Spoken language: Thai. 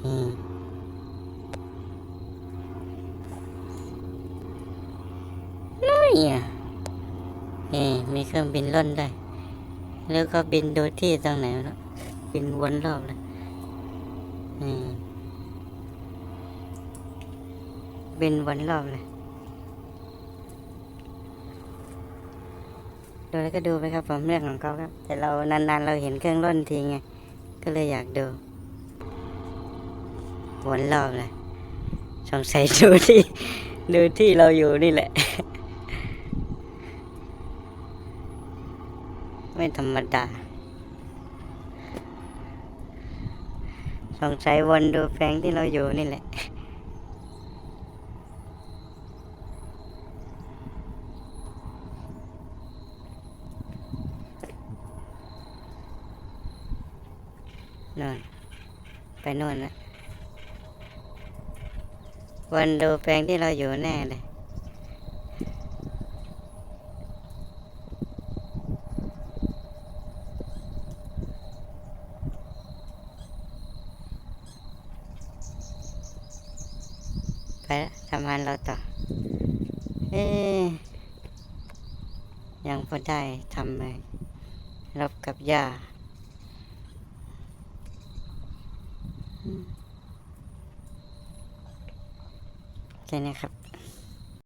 น้อยอะนี่มีเครื่องบินล่นได้ แล้วก็บินดูที่ตรงไหนแล้วบินวนรอบเลยบินวนรอบเลย ดูแล้วก็ดูไปครับผมเรื่องของเขาครับ แต่เรานานๆเราเห็นเครื่องร่นทีไง ก็เลยอยากดู วนรอบเลยสงสัยดูที่ดูที่เราอยู่นี่แหละ ไม่ธรรมดาสงสัยวนดูแปลงที่เราอยู่นี่แหละนู่นไปนู่นนะ วันดูแปลงที่เราอยู่แน่เลยไปทำงานเราต่อ เอ๊ยังพอได้ทำเลยรบกับยา เค่นะครับ